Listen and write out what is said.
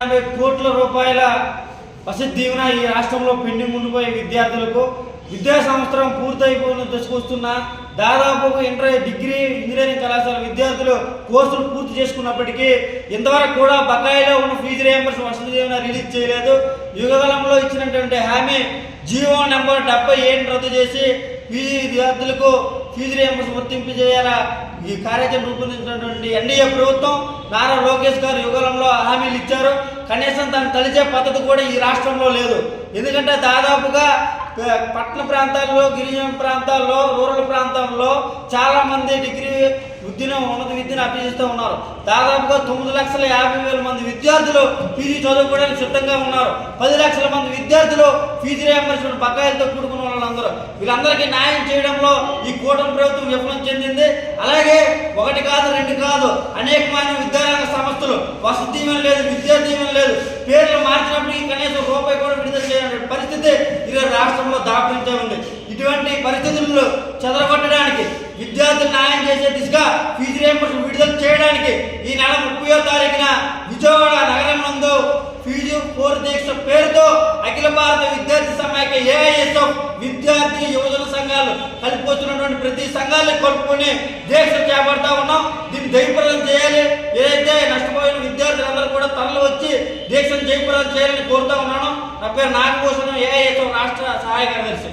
నలభై కోట్ల రూపాయల వసతి దీవెన ఈ రాష్ట్రంలో పెండింగ్ ఉండిపోయే విద్యార్థులకు విద్యా సంవత్సరం పూర్తయిపోయిన దశకొస్తున్న దాదాపు ఇంటర్ డిగ్రీ ఇంజనీరింగ్ కళాశాల విద్యార్థులు కోర్సులు పూర్తి చేసుకున్నప్పటికీ ఇంతవరకు కూడా బకాయిలో ఉన్న fee reimburse Vasathi Deevena release చేయలేదు. యుగకాలంలో ఇచ్చినటువంటి హామీ జీవో నెంబర్ డెబ్బై ఏడు రద్దు చేసి పీజీ విద్యార్థులకు ఫీజు రియంబర్స్ వర్తింపు చేయాలా? ఈ కార్యాచరణ రూపొందించినటువంటి ఎన్డీఏ ప్రభుత్వం నారా లోకేష్ గారు యుగలంలో హామీలు ఇచ్చారు. కనీసం తను తలిచే పద్ధతి కూడా ఈ రాష్ట్రంలో లేదు. ఎందుకంటే దాదాపుగా పట్టణ ప్రాంతాల్లో గిరిజన ప్రాంతాల్లో రూరల్ ప్రాంతాల్లో చాలామంది డిగ్రీ విద్యను ఉన్నత విద్యను అభ్యసిస్తూ ఉన్నారు. దాదాపుగా తొమ్మిది లక్షల యాభై వేల మంది విద్యార్థులు పీజీ చదువుకోవడానికి సిద్ధంగా ఉన్నారు. పది లక్షల మంది విద్యార్థులు ఫీజు రియంబర్స్మెంట్ బకాయిలతో కూడుకున్న వాళ్ళందరూ. వీళ్ళందరికీ న్యాయం చేయడంలో ఈ కూటమి ప్రభుత్వం విఫలం చెందింది. అలాగే ఒకటి కాదు రెండు కాదు అనేకమైన విద్యారంగ సంస్థలు వసతి లేదు విద్యా దీవెన లేదు. పేర్లు మార్చినప్పటికీ కనీసం రూపాయి కూడా విడుదల చేయని పరిస్థితి ఈరోజు రాష్ట్రంలో దాపరించే ఉంది. ఇటువంటి పరిస్థితుల్లో చెదరగొట్టడానికి విద్యార్థులు న్యాయం చేసే దిశగా ఫీజు రియంబర్స్మెంట్ విడుదల చేయడానికి ఈ నెల ముప్పయో తారీఖున విజయవాడ నగరం నందు ఫీజు పోరు దీక్ష పేరుతో అఖిల భారత విద్యార్థి సమాఖ్య ఏఐఎస్ఎఫ్ విద్యార్థి యువజన సంఘాలు కలిపి వచ్చినటువంటి ప్రతి సంఘాలను కలుపుకొని దీక్ష చేపడతా ఉన్నాం. దీన్ని జయప్రదం చేయాలి. ఏదైతే నష్టపోయిన విద్యార్థులందరూ కూడా తరలి వచ్చి దీక్షను జయప్రదం చేయాలని కోరుతా ఉన్నాను. నా పేరు నాగభూషణం ఏఐఎస్ఎఫ్ రాష్ట్ర సహాయ కార్యదర్శి.